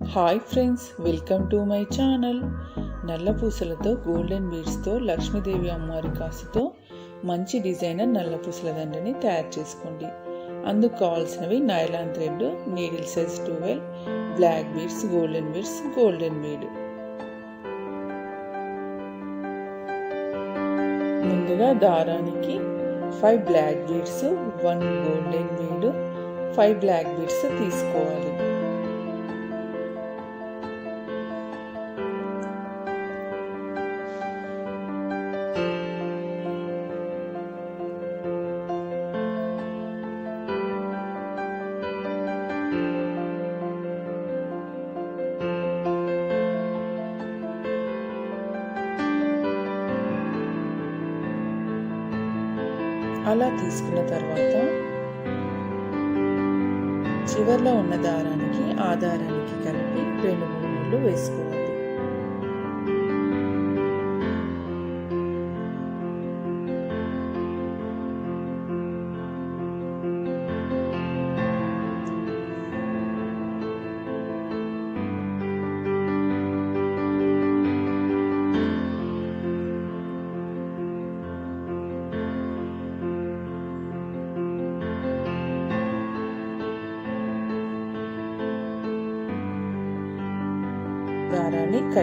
Hi friends welcome to my channel. నల్ల పూసలతో golden బీడ్స్తో Lakshmidevi అమ్మవారి కాసుతో మంచి డిజైనర్ నల్ల పూసల దండని తయారు చేసుకోండి. అందుకు కావాల్సినవి nylon thread needle size twelve black beads golden beads golden bead. ముందుగా దారానికి five black beads one golden bead five black beads తీసుకోవాలి. అలా తీసుకున్న తర్వాత చివర్లో ఉన్న దారానికి ఆధారానికి కలిపి రెండు మూడు వేసుకోవాలి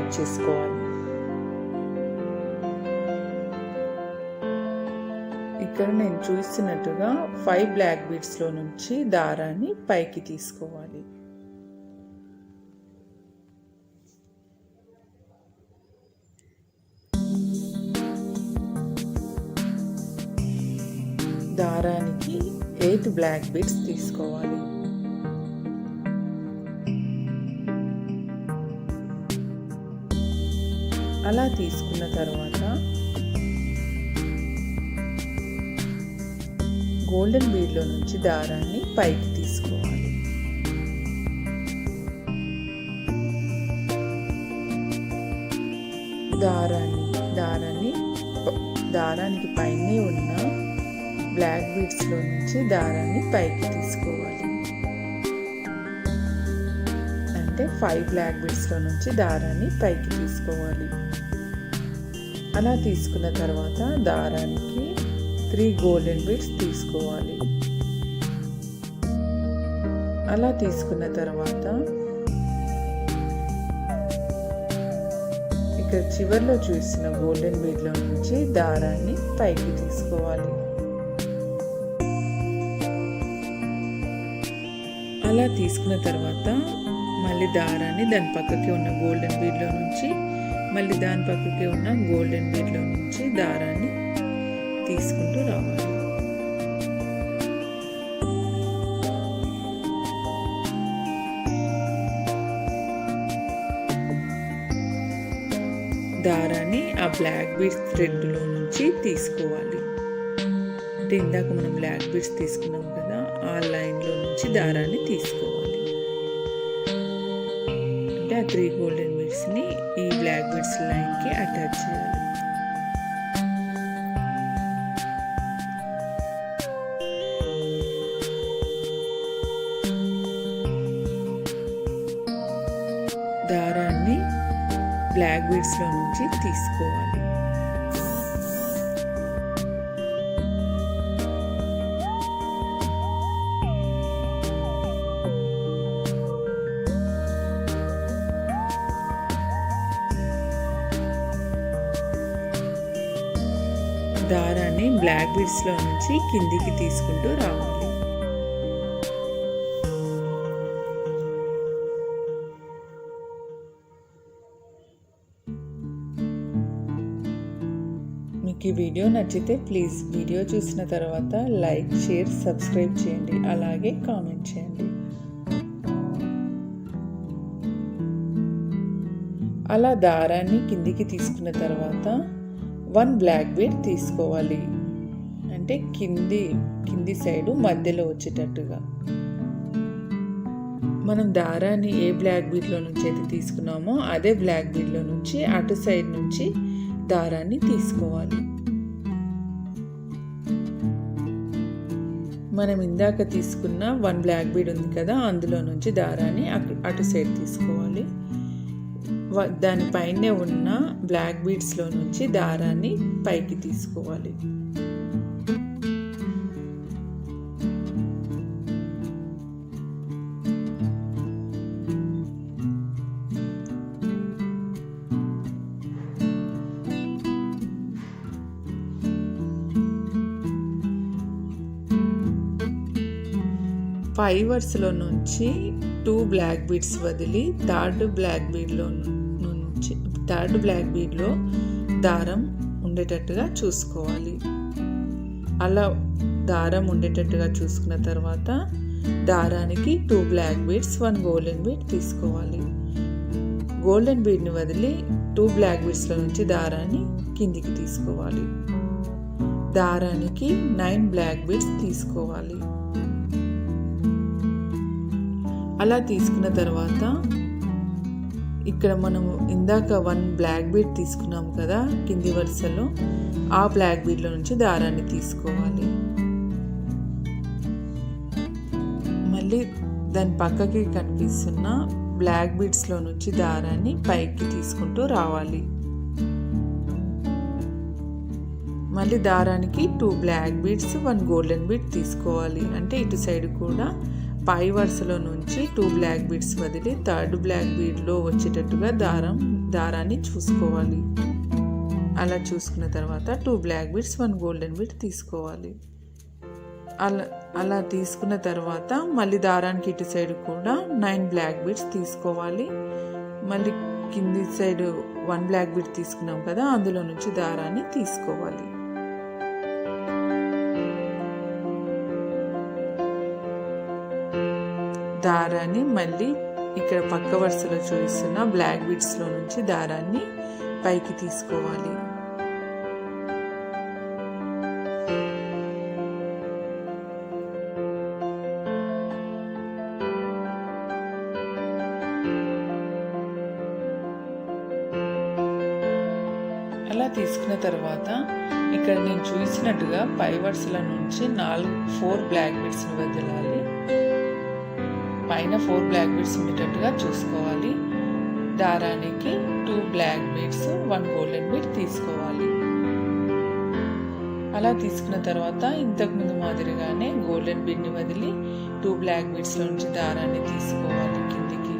కట్ చేసుకోవాలి. ఇక్కడ నేను చూస్తున్నట్టుగా ఫైవ్ బ్లాక్ బీడ్స్లో నుంచి దారాన్ని పైకి తీసుకోవాలి. దారానికి ఎయిట్ బ్లాక్ బీడ్స్ తీసుకోవాలి. అలా తీసుకున్న తర్వాత గోల్డెన్ బీడ్లో నుంచి దారాన్ని పైకి తీసుకోవాలి. దారాన్ని దారాన్ని దారానికి పైన ఉన్న బ్లాక్ బీడ్స్లో నుంచి దారాన్ని పైకి తీసుకోవాలి. అంటే ఫైవ్ బ్లాక్ బీడ్స్లో నుంచి దారాన్ని పైకి తీసుకోవాలి. అలా తీసుకున్న తర్వాత దారానికి త్రీ గోల్డెన్ బీడ్స్ తీసుకోవాలి. అలా తీసుకున్న తర్వాత ఇక్కడ చివరిలో చూసిన గోల్డెన్ బీడ్లో నుంచి దారాన్ని పైకి తీసుకోవాలి. అలా తీసుకున్న తర్వాత మళ్ళీ దారాన్ని దాని పక్కకి ఉన్న గోల్డెన్ బీడ్లో నుంచి మళ్ళీ దాని పక్కకి ఉన్న గోల్డెన్ బీడ్లో నుంచి దారాన్ని తీసుకుంటూ రావాలి. దారాన్ని ఆ బ్లాక్ బీడ్స్ థ్రెడ్లో నుంచి తీసుకోవాలి. అంటే ఇందాక మనం బ్లాక్ బీడ్స్ తీసుకున్నాం కదా ఆ లైన్లో నుంచి దారాన్ని తీసుకోవాలి. అంటే ఆ త్రీ గోల్డెన్ బీడ్స్ని బ్లాక్ బీడ్స్ లైన్కి అటాచ్ చేయాలి. దారాన్ని బ్లాక్ బీడ్స్లో నుంచి తీసుకోవాలి. దారాన్ని బ్లాక్ బీడ్స్లో నుంచి కిందికి తీసుకుంటూ రావాలి. మీకు ఈ వీడియో నచ్చితే ప్లీజ్ వీడియో చూసిన తర్వాత లైక్ షేర్ సబ్స్క్రైబ్ చేయండి. అలాగే కామెంట్ చేయండి. అలా దారాన్ని కిందికి తీసుకున్న తర్వాత వన్ బ్లాక్ బీడ్ తీసుకోవాలి. అంటే కింది కింది సైడు మధ్యలో వచ్చేటట్టుగా. మనం దారాన్ని ఏ బ్లాక్ బీడ్లో నుంచి అయితే తీసుకున్నామో అదే బ్లాక్ బీడ్లో నుంచి అటు సైడ్ నుంచి దారాన్ని తీసుకోవాలి. మనం ఇందాక తీసుకున్న వన్ బ్లాక్ బీడ్ ఉంది కదా అందులో నుంచి దారాన్ని అటు- అటు సైడ్ తీసుకోవాలి. దానిపైనే ఉన్న బ్లాక్ బీడ్స్లో నుంచి దారాన్ని పైకి తీసుకోవాలి. ఫైవ్ వరుసలో నుంచి టూ బ్లాక్ బీడ్స్ వదిలి థర్డ్ బ్లాక్ బీడ్లో నుంచి థర్డ్ బ్లాక్ బీడ్లో దారం ఉండేటట్టుగా చూసుకోవాలి. అలా దారం ఉండేటట్టుగా చూసుకున్న తర్వాత దారానికి two black beads one golden bead తీసుకోవాలి. గోల్డెన్ బీడ్ని వదిలి టూ బ్లాక్ బీడ్స్లో నుంచి దారాన్ని కిందికి తీసుకోవాలి. దారానికి నైన్ బ్లాక్ బీడ్స్ తీసుకోవాలి. అలా తీసుకున్న తర్వాత ఇక్కడ మనము ఇందాక వన్ బ్లాక్ బీడ్ తీసుకున్నాం కదా కింది వరుసలో. ఆ బ్లాక్ బీడ్లో నుంచి దారాన్ని తీసుకోవాలి. మళ్ళీ దాని పక్కకి కనిపిస్తున్న బ్లాక్ బీడ్స్లో నుంచి దారాన్ని పైకి తీసుకుంటూ రావాలి. మళ్ళీ దారానికి two black beads one golden bead తీసుకోవాలి. అంటే ఇటు సైడ్ కూడా పై వరుసలో నుంచి టూ బ్లాక్ బీడ్స్ వదిలి థర్డ్ బ్లాక్ బీడ్లో వచ్చేటట్టుగా దారం దారాన్ని చూసుకోవాలి. అలా చూసుకున్న తర్వాత two black beads one golden bead తీసుకోవాలి. అలా అలా తీసుకున్న తర్వాత మళ్ళీ దారానికి ఇటు సైడ్ కూడా నైన్ బ్లాక్ బీడ్స్ తీసుకోవాలి. మళ్ళీ కింది సైడ్ వన్ బ్లాక్ బీడ్ తీసుకున్నాం కదా అందులో నుంచి దారాన్ని తీసుకోవాలి. దారాన్ని మళ్ళీ ఇక్కడ పక్క వరుసలో చూపిస్తున్న బ్లాక్ బిట్స్లో నుంచి దారాన్ని పైకి తీసుకోవాలి. అలా తీసుకున్న తర్వాత ఇక్కడ నేను చూసినట్టుగా పై వరుసల నుంచి నాలుగు ఫోర్ బ్లాక్ బిట్స్ని వదలాలి. పైన ఫోర్ బ్లాక్ బీడ్స్ ఉండేటట్టుగా చూసుకోవాలి. దారానికి two black beads one golden bead తీసుకోవాలి. అలా తీసుకున్న తర్వాత ఇంతకుముందు మాదిరిగానే గోల్డెన్ బీడ్ని వదిలి టూ బ్లాక్ బీడ్స్లో నుంచి దారాన్ని తీసుకోవాలి కిందికి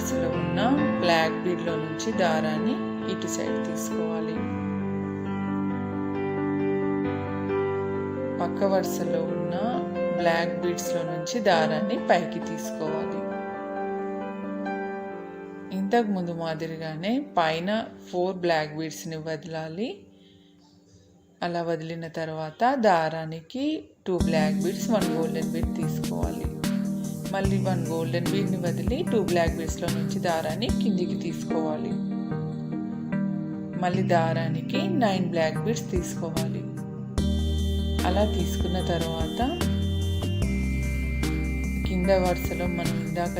వరుసలో ఉన్న బ్లాక్ బీడ్లో నుంచి దారాన్ని ఇటు సైడ్ తీసుకోవాలి. పక్క వరుసలో ఉన్న బ్లాక్ బీడ్స్లో నుంచి దారాన్ని పైకి తీసుకోవాలి. ఇంతకు ముందు మాదిరిగానే పైన ఫోర్ బ్లాక్ బీడ్స్ని వదలాలి. అలా వదిలిన తర్వాత దారానికి two black beads one golden bead తీసుకోవాలి. మళ్ళీ వన్ గోల్డెన్ బీడ్ని వదిలి టూ బ్లాక్ బీడ్స్లో నుంచి దారాన్ని కిందికి తీసుకోవాలి. మళ్ళీ దారానికి నైన్ బ్లాక్ బీడ్స్ తీసుకోవాలి. అలా తీసుకున్న తర్వాత కింద వరుసలో మనం ఇందాక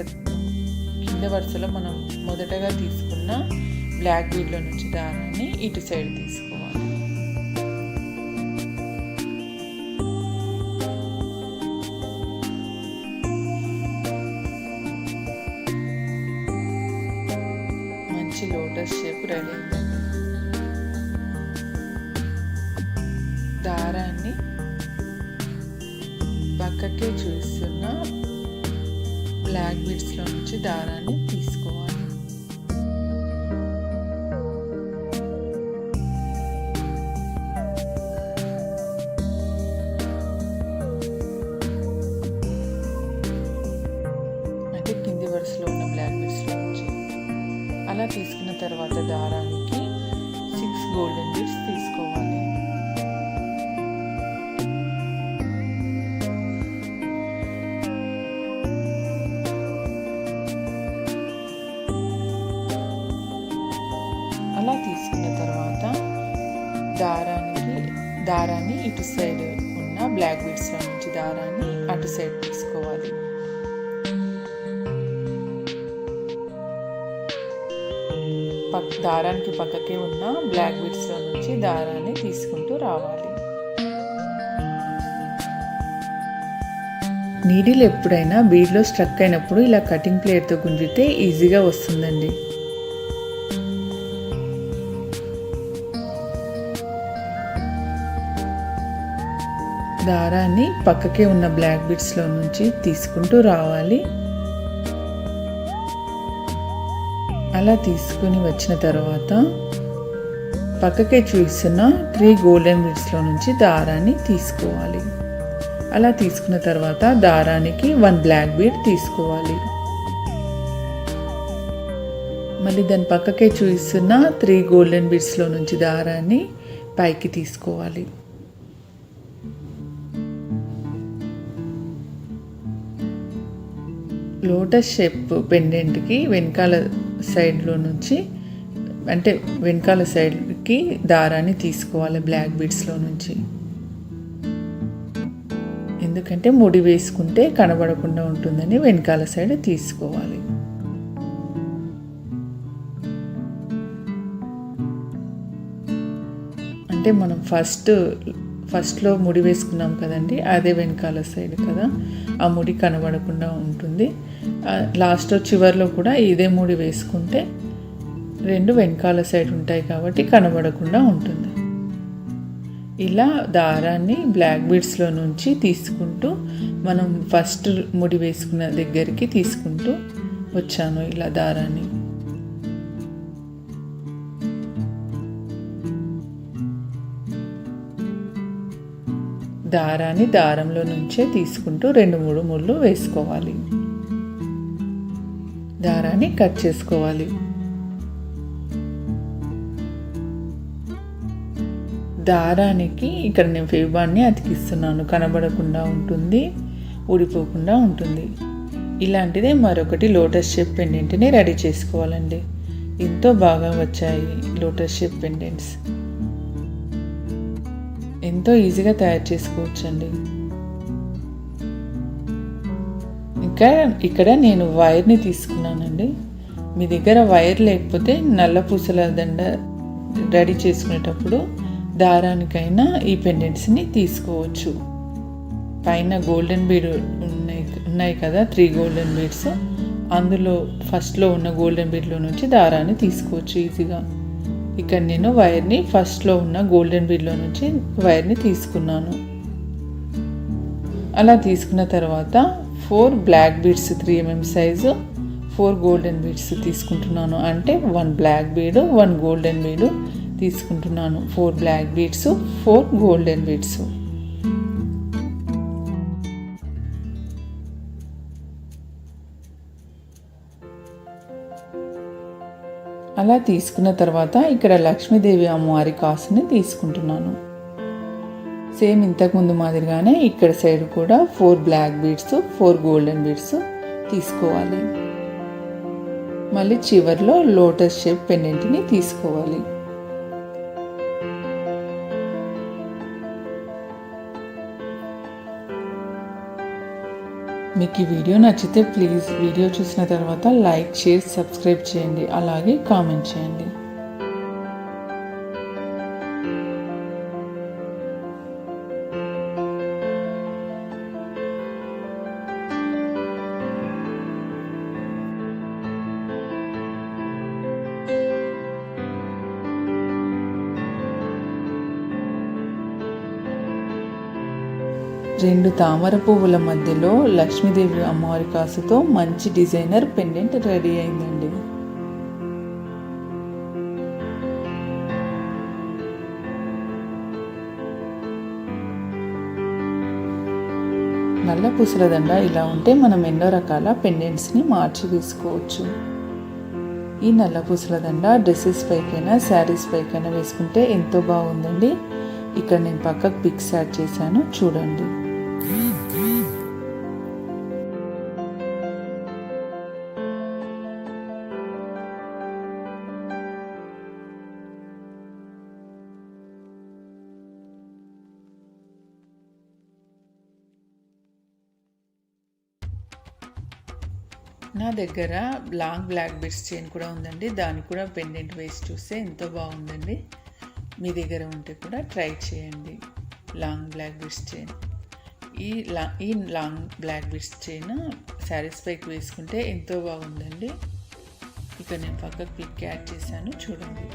కింద వరుసలో మనం మొదటగా తీసుకున్న బ్లాక్ బీడ్లో నుంచి దారాన్ని ఇటు సైడ్ తీసుకోవాలి. మంచి లోటస్ షేప్ రెడీ అయిందండి దారాన్ని పక్కకే చూస్తున్న బ్లాక్ బీడ్స్లో నుంచి దారాన్ని అలా తీసుకున్న తర్వాత దారానికి దారాన్ని ఇటు సైడ్ ఉన్న బ్లాక్ బీడ్స్లో నుంచి దారాన్ని అటు సైడ్ తీసుకోవాలి. పక్ దారానికి పక్కకే ఉన్న బ్లాక్ బీడ్స్లో నుంచి దారాన్ని తీసుకుంటూ రావాలి. నీడిల్ ఎప్పుడైనా బీడ్లో స్ట్రక్ అయినప్పుడు ఇలా కటింగ్ ప్లేట్తో గుంజితే ఈజీగా వస్తుందండి. దారాన్ని పక్కకే ఉన్న బ్లాక్ బిట్స్లో నుంచి తీసుకుంటూ రావాలి. అలా తీసుకుని వచ్చిన తర్వాత పక్కకే చూస్తున్న త్రీ గోల్డెన్ బిట్స్లో నుంచి దారాన్ని తీసుకోవాలి. అలా తీసుకున్న తర్వాత దారానికి వన్ బ్లాక్ బీడ్ తీసుకోవాలి. మళ్ళీ దాని పక్కకే చూస్తున్న త్రీ గోల్డెన్ బీడ్స్లో నుంచి దారాన్ని పైకి తీసుకోవాలి. లోటస్ షేప్ పెండెంట్కి వెనకాల సైడ్లో నుంచి అంటే వెనకాల సైడ్కి దారాన్ని తీసుకోవాలి బ్లాక్ బీడ్స్లో నుంచి. ఎందుకంటే ముడి వేసుకుంటే కనబడకుండా ఉంటుందని వెనకాల సైడ్ తీసుకోవాలి. అంటే మనం ఫస్ట్ ఫస్ట్లో ముడి వేసుకున్నాం కదండి అదే వెనకాల సైడ్ కదా ఆ ముడి కనబడకుండా ఉంటుంది. లాస్ట్ చివరిలో కూడా ఇదే ముడి వేసుకుంటే రెండు వెనకాల సైడ్ ఉంటాయి కాబట్టి కనబడకుండా ఉంటుంది. ఇలా దారాన్ని బ్లాక్ బీడ్స్లో నుంచి తీసుకుంటూ మనం ఫస్ట్ ముడి వేసుకున్న దగ్గరికి తీసుకుంటూ వచ్చాను ఇలా దారాన్ని. దారాన్ని దారంలో నుంచే తీసుకుంటూ రెండు మూడు ముళ్ళు వేసుకోవాలి. దారాన్ని కట్ చేసుకోవాలి. దారానికి ఇక్కడ నేను ఫేబాన్ని అతికిస్తున్నాను. కనబడకుండా ఉంటుంది ఊడిపోకుండా ఉంటుంది. ఇలాంటిదే మరొకటి లోటస్ షేప్ పెండెంట్ని రెడీ చేసుకోవాలండి. ఎంతో బాగా వచ్చాయి లోటస్ షేప్ పెండెంట్స్. ఎంతో ఈజీగా తయారు చేసుకోవచ్చండి. ఇంకా ఇక్కడ నేను వైర్ని తీసుకున్నానండి. మీ దగ్గర వైర్ లేకపోతే నల్ల పూసల దండ రెడీ చేసుకునేటప్పుడు దారానికైనా ఈ పెండెంట్స్ని తీసుకోవచ్చు. పైన గోల్డెన్ బీడ్ ఉన్నాయి ఉన్నాయి కదా త్రీ గోల్డెన్ బీడ్స్. అందులో ఫస్ట్లో ఉన్న గోల్డెన్ బీడ్లో నుంచి దారాన్ని తీసుకోవచ్చు ఈజీగా. ఇక్కడ నేను వైర్ని ఫస్ట్లో ఉన్న గోల్డెన్ బీడ్లో నుంచి వైర్ని తీసుకున్నాను. అలా తీసుకున్న తర్వాత four black beads three MM size four golden beads తీసుకుంటున్నాను. అంటే one black bead one golden bead తీసుకుంటున్నాను. Four black beads four golden beads. అలా తీసుకున్న తర్వాత ఇక్కడ లక్ష్మీదేవి అమ్మవారి కాసుని తీసుకుంటున్నాను. సేమ్ ఇంతకుముందు మాదిరిగానే ఇక్కడ సైడ్ కూడా four black beads four golden beads తీసుకోవాలి. మళ్ళీ చివరిలో లోటస్ షేప్ పెండెంట్ని తీసుకోవాలి. మీకు ఈ వీడియో నచ్చితే ప్లీజ్ వీడియో చూసిన తర్వాత లైక్ షేర్ సబ్స్క్రైబ్ చేయండి. అలాగే కామెంట్ చేయండి. రెండు తామర పువ్వుల మధ్యలో లక్ష్మీదేవి అమ్మవారి కాసుతో మంచి డిజైనర్ పెండెంట్ రెడీ అయిందండి. నల్ల పూసల దండ ఇలా ఉంటే మనం ఎన్నో రకాల పెండెంట్స్ని మార్చి తీసుకోవచ్చు. ఈ నల్ల పూసల దండ డ్రెస్సెస్ పైకైనా శారీస్ పైకైనా వేసుకుంటే ఎంతో బాగుందండి. ఇక్కడ నేను పక్కకు పిక్స్ యాడ్ చేశాను చూడండి. దగ్గర లాంగ్ బ్లాక్ బెడ్స్ చైన్ కూడా ఉందండి. దాన్ని కూడా పెండెంట్ వేసి చూస్తే ఎంతో బాగుందండి. మీ దగ్గర ఉంటే కూడా ట్రై చేయండి. Long black beads chain. ఈ లా ఈ long black beads chain saris పైకి వేసుకుంటే ఎంతో బాగుందండి. ఇక నేను పక్కకు పిక్ యాడ్ చేశాను చూడండి.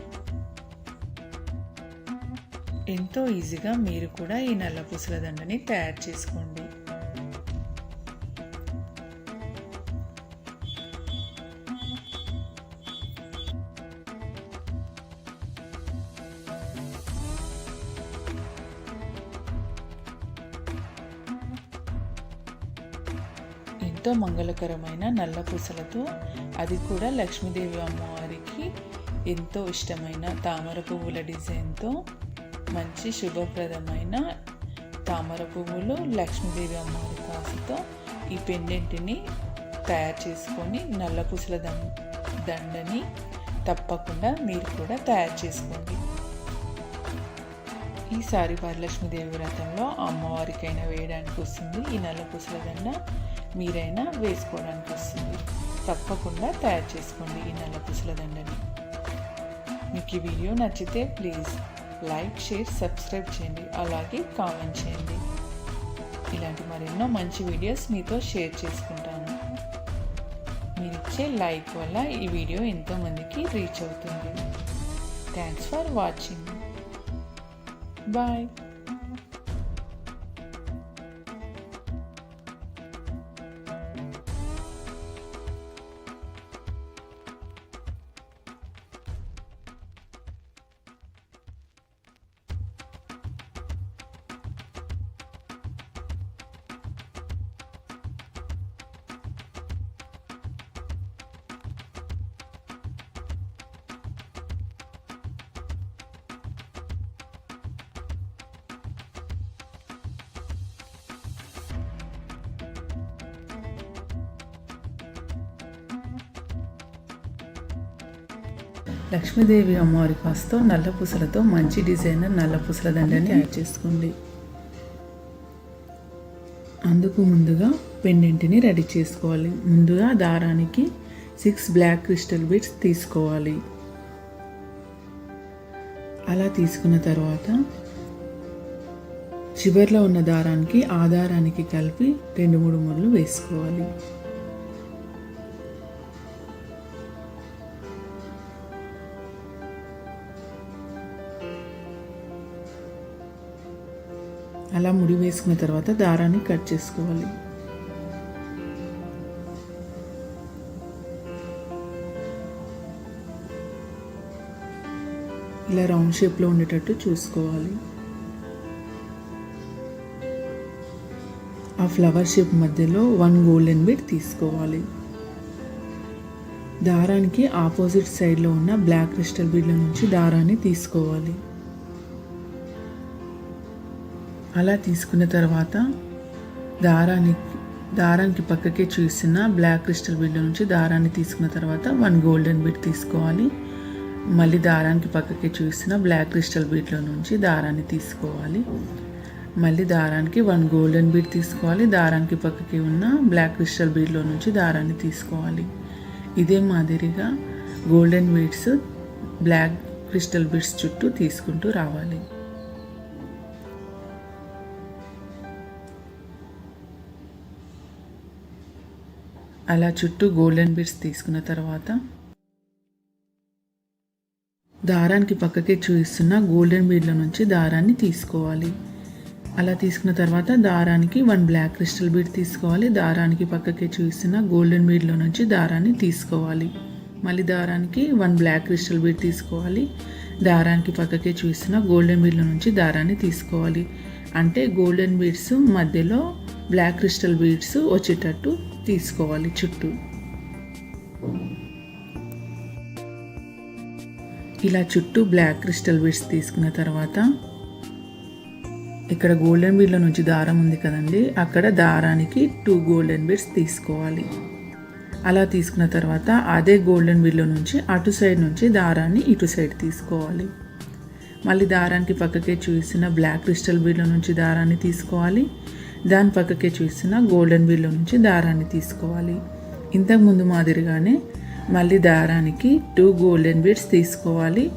ఎంతో ఈజీగా మీరు కూడా ఈ నల్ల పూసల దండని తయారు చేసుకోండి. ఎంతో మంగళకరమైన నల్ల పూసలతో అది కూడా లక్ష్మీదేవి అమ్మవారికి ఎంతో ఇష్టమైన తామర పువ్వుల డిజైన్తో మంచి శుభప్రదమైన తామర పువ్వులు లక్ష్మీదేవి అమ్మవారి కాసుతో ఈ పెండెంట్ని తయారు చేసుకొని నల్ల పూసల దండ దండని తప్పకుండా మీరు కూడా తయారు చేసుకోండి. ఈసారి వరలక్ష్మీదేవి వ్రతంలో అమ్మవారికైనా వేయడానికి వస్తుంది ఈ నల్ల పూసల దండ. మీరైనా వేసుకోవడానికి వస్తుంది తప్పకుండా తయారు చేసుకోండి ఈ నల్ల పుసల దండని. మీకు ఈ వీడియో నచ్చితే ప్లీజ్ లైక్ షేర్ సబ్స్క్రైబ్ చేయండి. అలాగే కామెంట్ చేయండి. ఇలాంటి మరెన్నో మంచి వీడియోస్ మీతో షేర్ చేసుకుంటాను. మీరు ఇచ్చే లైక్ వల్ల ఈ వీడియో ఎంతోమందికి రీచ్ అవుతుంది. Thanks for watching bye Lakshmidevi అమ్మవారి కాస్తో నల్ల పూసలతో మంచి డిజైనర్ నల్ల పూసల దండని తయారు చేసుకోండి. అందుకు ముందుగా పెండెంట్ని రెడీ చేసుకోవాలి. ముందుగా దారానికి సిక్స్ బ్లాక్ క్రిస్టల్ బీడ్స్ తీసుకోవాలి. అలా తీసుకున్న తర్వాత చివర్లో ఉన్న దారానికి ఆ దారానికి కలిపి రెండు మూడు ముళ్ళు వేసుకోవాలి. అలా ముడి వేసుకున్న తర్వాత దారాన్ని కట్ చేసుకోవాలి. ఇలా రౌండ్ షేప్లో ఉండేటట్టు చూసుకోవాలి. ఆ ఫ్లవర్ షేప్ మధ్యలో వన్ గోల్డెన్ బిట్ తీసుకోవాలి. దారానికి ఆపోజిట్ సైడ్లో ఉన్న బ్లాక్ క్రిస్టల్ బీడ్ల నుంచి దారాన్ని తీసుకోవాలి. అలా తీసుకున్న తర్వాత దారాన్ని దారానికి పక్కకే చూసిన బ్లాక్ క్రిస్టల్ బీడ్ల నుంచి దారాన్ని తీసుకున్న తర్వాత వన్ గోల్డెన్ బిడ్ తీసుకోవాలి. మళ్ళీ దారానికి పక్కకే చూసిన బ్లాక్ క్రిస్టల్ బీడ్లో నుంచి దారాన్ని తీసుకోవాలి. మళ్ళీ దారానికి వన్ గోల్డెన్ బీట్ తీసుకోవాలి. దారానికి పక్కకి ఉన్న బ్లాక్ క్రిస్టల్ బీడ్లో నుంచి దారాన్ని తీసుకోవాలి. ఇదే మాదిరిగా golden beads black crystal beads చుట్టూ తీసుకుంటూ రావాలి. అలా చుట్టూ గోల్డెన్ బీడ్స్ తీసుకున్న తర్వాత దారానికి పక్కకే చూపిస్తున్న గోల్డెన్ బీడ్ల నుంచి దారాన్ని తీసుకోవాలి. అలా తీసుకున్న తర్వాత దారానికి వన్ బ్లాక్ క్రిస్టల్ బీడ్ తీసుకోవాలి. దారానికి పక్కకే చూపిస్తున్న గోల్డెన్ బీడ్లో నుంచి దారాన్ని తీసుకోవాలి. మళ్ళీ దారానికి వన్ బ్లాక్ క్రిస్టల్ బీడ్ తీసుకోవాలి. దారానికి పక్కకే చూపిస్తున్న గోల్డెన్ బీడ్లో నుంచి దారాన్ని తీసుకోవాలి. అంటే గోల్డెన్ బీడ్స్ మధ్యలో బ్లాక్ క్రిస్టల్ బీడ్స్ వచ్చేటట్టు తీసుకోవాలి చుట్టూ. ఇలా చుట్టూ బ్లాక్ క్రిస్టల్ బీడ్స్ తీసుకున్న తర్వాత ఇక్కడ గోల్డెన్ బీడ్ల నుంచి దారం ఉంది కదండి అక్కడ దారానికి టూ గోల్డెన్ బీడ్స్ తీసుకోవాలి. అలా తీసుకున్న తర్వాత అదే గోల్డెన్ బీడ్లో నుంచి అటు సైడ్ నుంచి దారాన్ని ఇటు సైడ్ తీసుకోవాలి. మళ్ళీ దారానికి పక్కకే చూసిన బ్లాక్ క్రిస్టల్ బీడ్లో నుంచి దారాన్ని తీసుకోవాలి. దాని పక్కకే చూసిన గోల్డెన్ బీడ్లో నుంచి దారాన్ని తీసుకోవాలి. ఇంతకు ముందు మాదిరిగానే మళ్ళీ దారానికి టూ గోల్డెన్ బీడ్స్ తీసుకోవాలి.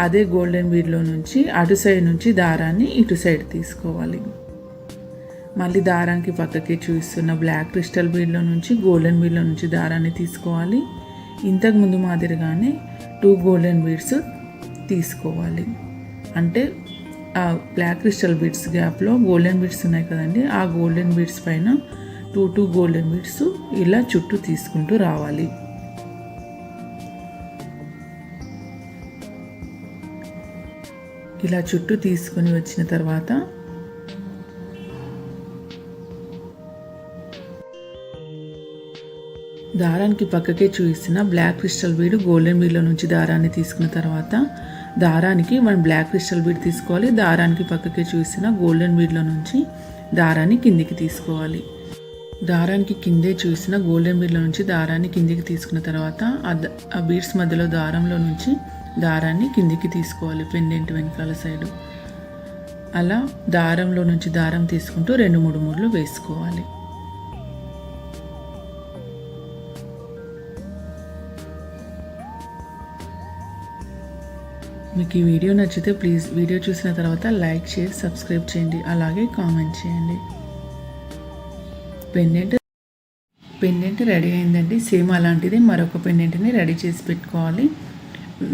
అదే గోల్డెన్ బీడ్లో నుంచి అటు సైడ్ నుంచి దారాన్ని ఇటు సైడ్ తీసుకోవాలి. మళ్ళీ దారానికి పక్కకి చూస్తున్న బ్లాక్ క్రిస్టల్ బీడ్లో నుంచి గోల్డెన్ బీడ్లో నుంచి దారాన్ని తీసుకోవాలి. ఇంతకు ముందు మాదిరిగానే టూ గోల్డెన్ బీడ్స్ తీసుకోవాలి. అంటే ఆ బ్లాక్ క్రిస్టల్ బీడ్స్ గ్యాప్లో గోల్డెన్ బీడ్స్ ఉన్నాయి కదండి. ఆ గోల్డెన్ బీడ్స్ పైన టూ టూ గోల్డెన్ బీడ్స్ ఇలా చుట్టూ తీసుకుంటూ రావాలి. ఇలా చుట్టూ తీసుకొని వచ్చిన తర్వాత దారానికి పక్కకే చూపిస్తున్న బ్లాక్ క్రిస్టల్ బీడ్ గోల్డెన్ బీడ్లో నుంచి దారాన్ని తీసుకున్న తర్వాత దారానికి మనం బ్లాక్ క్రిస్టల్ బీడ్ తీసుకోవాలి. దారానికి పక్కకి చూసిన గోల్డెన్ బీడ్లో నుంచి దారాన్ని కిందికి తీసుకోవాలి. దారానికి కిందే చూసిన గోల్డెన్ బీడ్లో నుంచి దారాన్ని కిందికి తీసుకున్న తర్వాత ఆ ఆ బీడ్స్ మధ్యలో దారంలో నుంచి దారాన్ని కిందికి తీసుకోవాలి పెండెంట్ వెనకాల సైడు. అలా దారంలో నుంచి దారం తీసుకుంటూ రెండు మూడు మూడులు వేసుకోవాలి. మీకు ఈ వీడియో నచ్చితే ప్లీజ్ వీడియో చూసిన తర్వాత లైక్ షేర్ సబ్స్క్రైబ్ చేయండి అలాగే కామెంట్ చేయండి. పెండెంట్ పెండెంట్ రెడీ అయిందండి. సేమ్ అలాంటిది మరొక పెండెంట్ని రెడీ చేసి పెట్టుకోవాలి.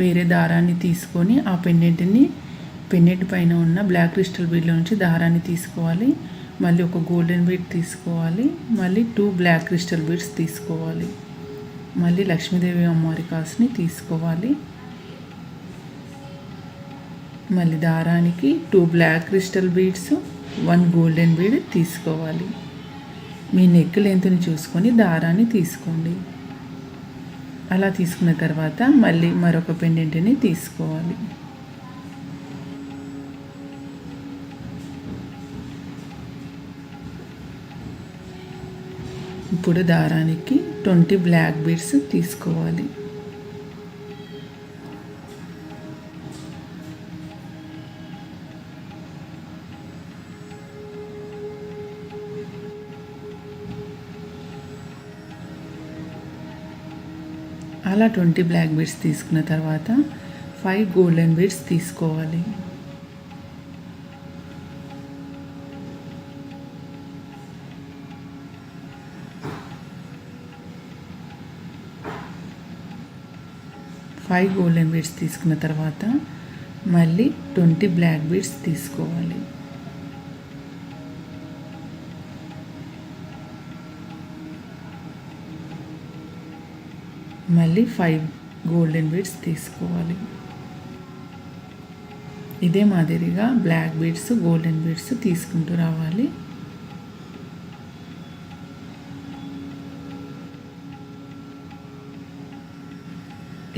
వేరే దారాన్ని తీసుకొని ఆ పెండెంట్ని పెండెంట్ పైన ఉన్న బ్లాక్ క్రిస్టల్ బీడ్లో నుంచి దారాన్ని తీసుకోవాలి. మళ్ళీ ఒక గోల్డెన్ బీడ్ తీసుకోవాలి. మళ్ళీ టూ బ్లాక్ క్రిస్టల్ బీడ్స్ తీసుకోవాలి. మళ్ళీ లక్ష్మీదేవి అమ్మవారి కాసుని తీసుకోవాలి. మళ్ళీ దారానికి two black crystal beads one golden bead తీసుకోవాలి. మీ నెక్ లెంత్ని చూసుకొని దారాన్ని తీసుకోండి. అలా తీసుకున్న తర్వాత మళ్ళీ మరొక పెండెంట్ని తీసుకోవాలి. ఇప్పుడు దారానికి ట్వంటీ బ్లాక్ బీడ్స్ తీసుకోవాలి. అలా ట్వంటీ బ్లాక్ బీడ్స్ తీసుకున్న తర్వాత ఫైవ్ గోల్డెన్ బీడ్స్ తీసుకోవాలి. ఫైవ్ గోల్డెన్ బీడ్స్ తీసుకున్న తర్వాత మళ్ళీ ట్వంటీ బ్లాక్ బీడ్స్ తీసుకోవాలి. మళ్ళీ ఫైవ్ గోల్డెన్ బీడ్స్ తీసుకోవాలి. ఇదే మాదిరిగా బ్లాక్ బీడ్స్ గోల్డెన్ బీడ్స్ తీసుకుంటూ రావాలి.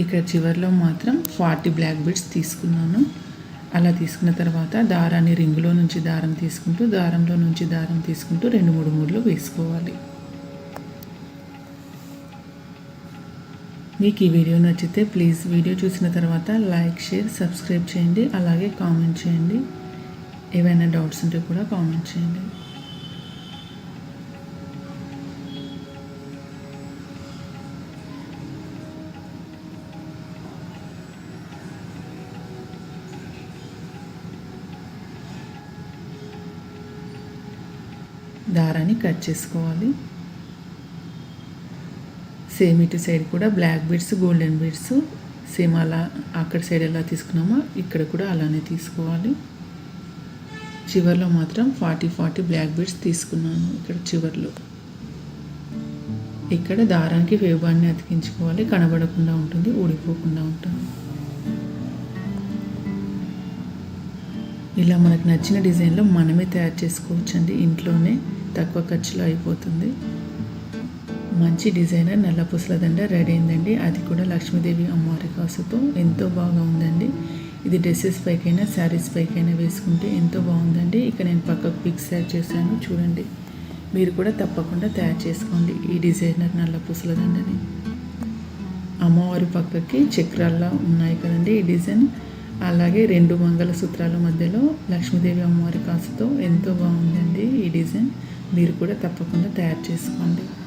ఇక్కడ చివరిలో మాత్రం ఫార్టీ బ్లాక్ బీడ్స్ తీసుకున్నాను. అలా తీసుకున్న తర్వాత దారాన్ని రింగులో నుంచి దారం తీసుకుంటూ దారంలో నుంచి దారం తీసుకుంటూ రెండు మూడు మూడులు వేసుకోవాలి. మీకు ఈ వీడియో నచ్చితే ప్లీజ్ వీడియో చూసిన తర్వాత లైక్ షేర్ సబ్స్క్రైబ్ చేయండి. అలాగే కామెంట్ చేయండి. ఏవైనా డౌట్స్ ఉంటే కూడా కామెంట్ చేయండి. దారాన్ని కట్ చేసుకోవాలి. సేమ్ ఇటు సైడ్ కూడా black beads golden beads same అలా అక్కడ సైడ్ ఎలా తీసుకున్నామో ఇక్కడ కూడా అలానే తీసుకోవాలి. చివర్లో మాత్రం ఫార్టీ ఫార్టీ బ్లాక్ బీడ్స్ తీసుకున్నాను ఇక్కడ చివర్లో. ఇక్కడ దారానికి వేబాన్ని అతికించుకోవాలి. కనబడకుండా ఉంటుంది ఊడిపోకుండా ఉంటుంది. ఇలా మనకు నచ్చిన డిజైన్లో మనమే తయారు చేసుకోవచ్చండి. ఇంట్లోనే తక్కువ ఖర్చులో అయిపోతుంది. మంచి డిజైనర్ నల్ల పూసల దండ రెడీ అయిందండి. అది కూడా లక్ష్మీదేవి అమ్మవారి కాసుతో ఎంతో బాగా ఉందండి. ఇది డ్రెస్సెస్ పైకైనా శారీస్ పైకైనా వేసుకుంటే ఎంతో బాగుందండి. ఇక నేను పక్కకు పిక్స్ తయారు చేశాను చూడండి. మీరు కూడా తప్పకుండా తయారు చేసుకోండి ఈ డిజైనర్ నల్ల పూసల దండని. అమ్మవారి పక్కకి చక్రాల్లో ఉన్నాయి కదండి ఈ డిజైన్. అలాగే రెండు మంగళసూత్రాల మధ్యలో లక్ష్మీదేవి అమ్మవారి కాసుతో ఎంతో బాగుందండి ఈ డిజైన్. మీరు కూడా తప్పకుండా తయారు చేసుకోండి.